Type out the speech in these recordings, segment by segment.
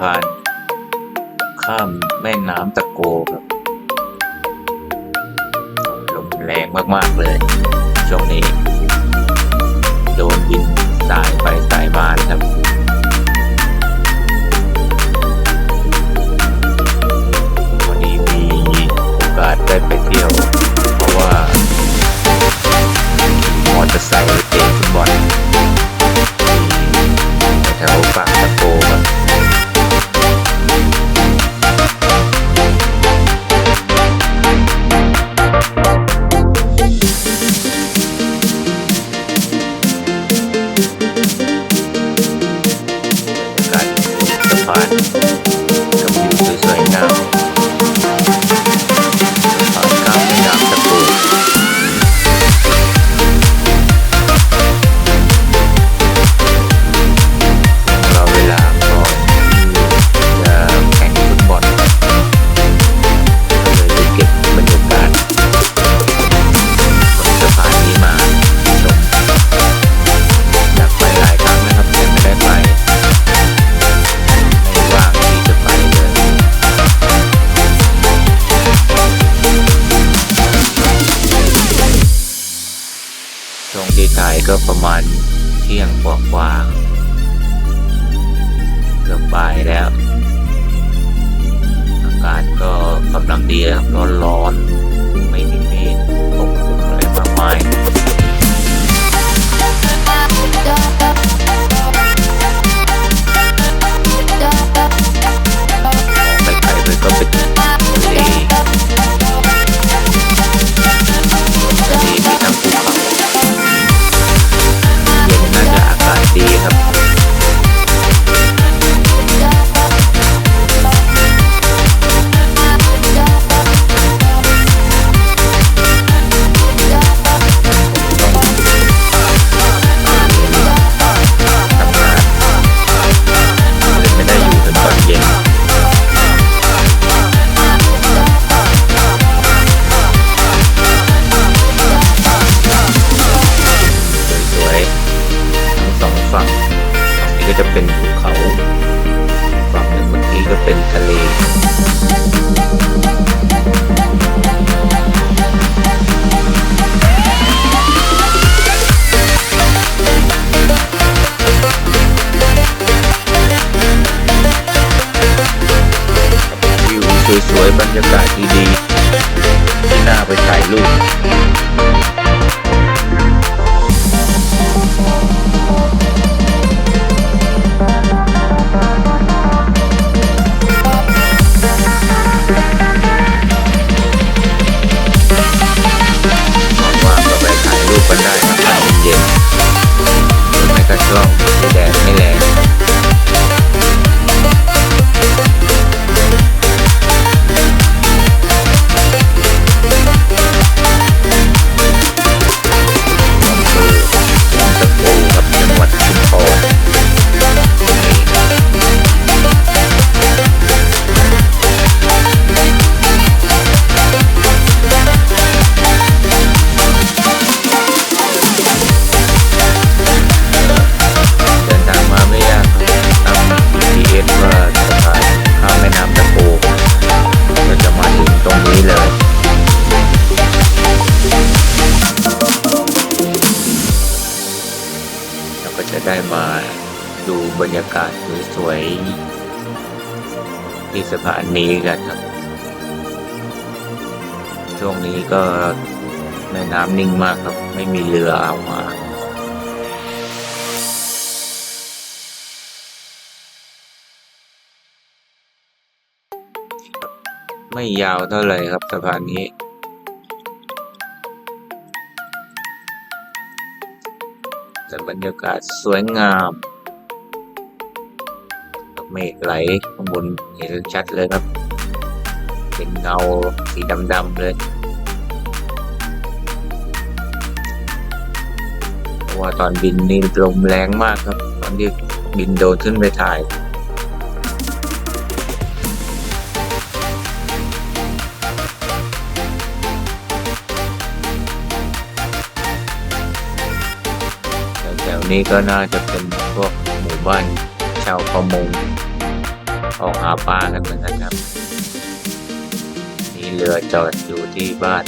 พาน ข้ามแม่น้ำตะโกครับลมแรงมากๆเลย ช่วงนี้ โดนวินสายไปสายมาครับ ก็ประมาณเที่ยงกว่าวาเกือบบ่ายแล้ว อากาศก็กำลังดีครับร้อนๆไม่มีเมฆปกคลุมอะไรมากมาย ก็จะเป็นภูเขาฝั่งนั้นเมื่อกี้ก็เป็นทะเล ถ่าย ดูบรรยากาศสวยๆที่สะพานนี้กันครับ ช่วงนี้ก็แม่น้ำนิ่งมากครับ ไม่มีเรือเอามาไม่ยาวเท่าไหร่ครับสะพานนี้ แต่บรรยากาศสวยงาม เมฆไหลข้างบนเห็นชัดเลยครับ เป็นเงาสีดำๆเลยเพราะว่าตอนบินนี่ลมแรงมากครับ ตอนที่บินโดนขึ้นไปถ่ายแถวๆนี้ก็น่าจะเป็นพวกหมู่บ้าน ชาวประมงออกหาปลากันเหมือนกันครับ มีเรือจอดอยู่ที่บ้าน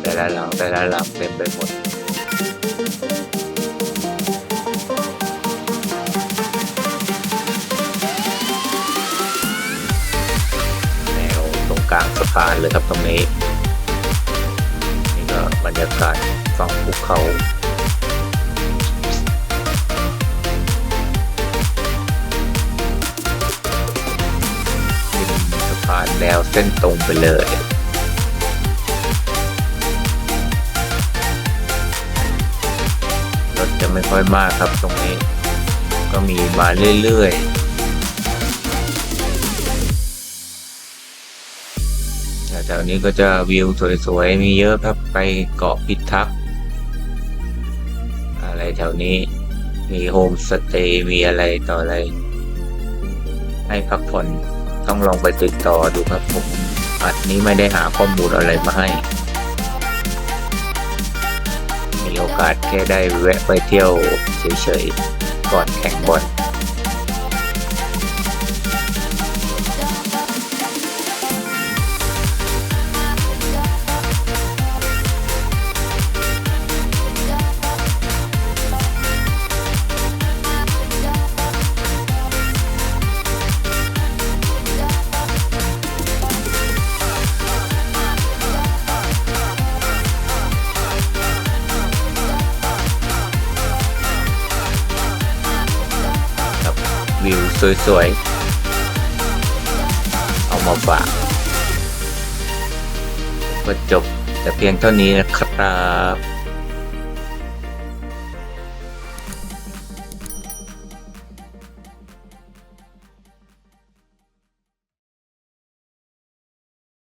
แต่ละหลังแต่ละหลังเต็มไปหมดแนวตรงกลางสะพานเลยครับตรงนี้ นี่ก็บรรยากาศฝั่งภูเขา ส้นตรงไปเลย รถจะไม่ค่อยมากครับตรงนี้ ก็มีมาเรื่อยๆแถวๆนี้ก็จะวิวสวยๆ มีเยอะครับไปเกาะพิทักษ์อะไรแถวนี้มีโฮมสเตย์มีอะไรต่ออะไร ให้พักผ่อน ต้องลองไปติดต่อดูครับผมอันนี้ไม่ได้หาข้อมูลอะไรมาให้ มีโอกาสแค่ได้แวะไปเที่ยวเฉยๆก่อนแข่งบอล สวยๆ เอามาฝากก็จบแต่เพียงเท่านี้นะครับ